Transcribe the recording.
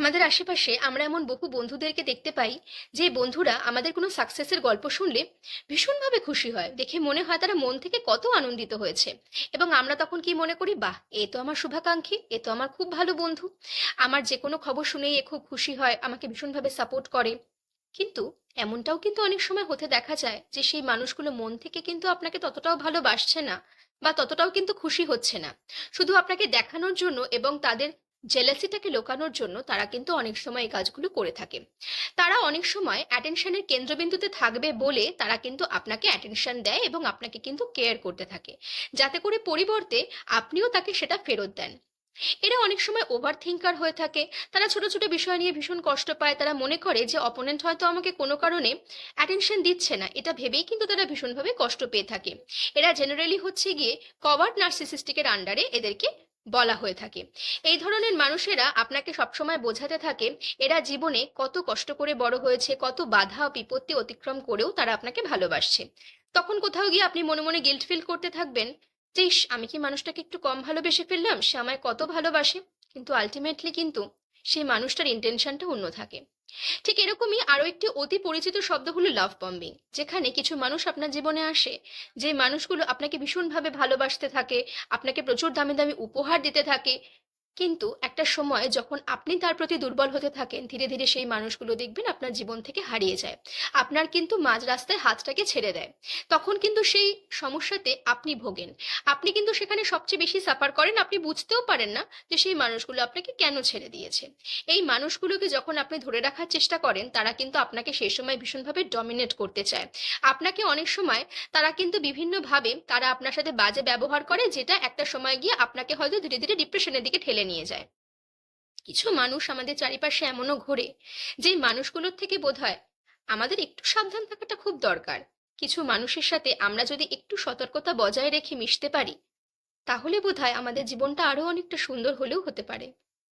আমাদের আশেপাশে আমরা এমন বহু বন্ধুদেরকে দেখতে পাই, যে বন্ধুরা আমাদের কোনো সাকসেসের গল্প শুনলে ভীষণভাবে খুশি হয়। দেখে মনে হয় তারা মন থেকে কত আনন্দিত হয়েছে। এবং আমরা তখন কি মনে করি, বাহ, এ তো আমার শুভাকাঙ্ক্ষী, এ তো আমার খুব ভালো বন্ধু। আমার যে কোনো খবর শুনেই এ খুব খুশি হয়, আমাকে ভীষণভাবে সাপোর্ট করে। কিন্তু এমনটাও কিন্তু অনেক সময় হতে দেখা যায়, যে সেই মানুষগুলো মন থেকে কিন্তু আপনাকে ততটাও ভালোবাসছে না, বা ততটাও কিন্তু খুশি হচ্ছে না। শুধু আপনাকে দেখানোর জন্য এবং তাদের জেলাসিটাকে লোকানোর জন্য তারা কিন্তু অনেক সময় এই কাজগুলো করে থাকে। তারা অনেক সময় অ্যাটেনশনের কেন্দ্রবিন্দুতে থাকবে বলে তারা কিন্তু আপনাকে অ্যাটেনশন দেয় এবং আপনাকে কিন্তু কেয়ার করতে থাকে। যাতে করে পরিবর্তে আপনিও তাকে সেটা ফেরত দেন। এরা অনেক সময় ওভার থিঙ্কার হয়ে থাকে। তারা ছোট ছোট বিষয় নিয়ে ভীষণ কষ্ট পায়। তারা মনে করে যে অপোনেন্ট হয়তো আমাকে কোনো কারণে অ্যাটেনশন দিচ্ছে না। এটা ভেবেই কিন্তু তারা ভীষণভাবে কষ্ট পেয়ে থাকে। এরা জেনারেলি হচ্ছে গিয়ে কভার্ড নার্সিসিস্টিকের আন্ডারে এদেরকে বলা হয়ে থাকে। এই ধরনের মানুষেরা আপনাকে সবসময় বোঝাতে থাকে, এরা জীবনে কত কষ্ট করে বড় হয়েছে, কত বাধা বিপত্তি অতিক্রম করেও তারা আপনাকে ভালোবাসছে। তখন কোথাও গিয়ে আপনি মনে মনে গিল্ট ফিল করতে থাকবেন যে আমি কি মানুষটাকে একটু কম ভালোবেসে ফেললাম? সে আমায় কত ভালোবাসে। কিন্তু আলটিমেটলি কিন্তু সেই মানুষটার ইন্টেনশনটা অন্য থাকে। ঠিক এরকমই আরও একটি অতি পরিচিত শব্দ হলো লাভ বম্বিং যেখানে কিছু মানুষ আপনার জীবনে আসে, যে মানুষগুলো আপনাকে ভীষণভাবে ভালোবাসতে থাকে, আপনাকে প্রচুর দামি দামি উপহার দিতে থাকে কিন্তু একটা সময় যখন আপনি তার প্রতি দুর্বল হতে থাকেন, ধীরে ধীরে সেই মানুষগুলো দেখবেন আপনার জীবন থেকে হারিয়ে যায়। আপনার কিন্তু মাঝ রাস্তায় হাতটাকে ছেড়ে দেয়। তখন কিন্তু সেই সমস্যাতে আপনি ভোগেন। আপনি কিন্তু সেখানে সবচেয়ে বেশি সাফার করেন, আপনি বুঝতেও পারেন না যে সেই মানুষগুলো আপনাকে কেন ছেড়ে দিয়েছে। এই মানুষগুলোকে যখন আপনি ধরে রাখার চেষ্টা করেন, তারা কিন্তু আপনাকে সেই সময় ভীষণভাবে ডমিনেট করতে চায়। আপনাকে অনেক সময় তারা কিন্তু বিভিন্নভাবে তারা আপনার সাথে বাজে ব্যবহার করে, যেটা একটা সময় গিয়ে আপনাকে হয়তো ধীরে ধীরে ডিপ্রেশনের দিকে ঠেলে নিয়ে যায়। কিছু মানুষ আমাদের চারিপাশে এমনও ঘোরে যে মানুষগুলোর থেকে বোধ হয় আমাদের একটু সাবধান থাকাটা খুব দরকার। কিছু মানুষের সাথে আমরা যদি একটু সতর্কতা বজায় রেখে মিশতে পারি, তাহলে বোধ হয় আমাদের জীবনটা আরও অনেকটা সুন্দর হলেও হতে পারে।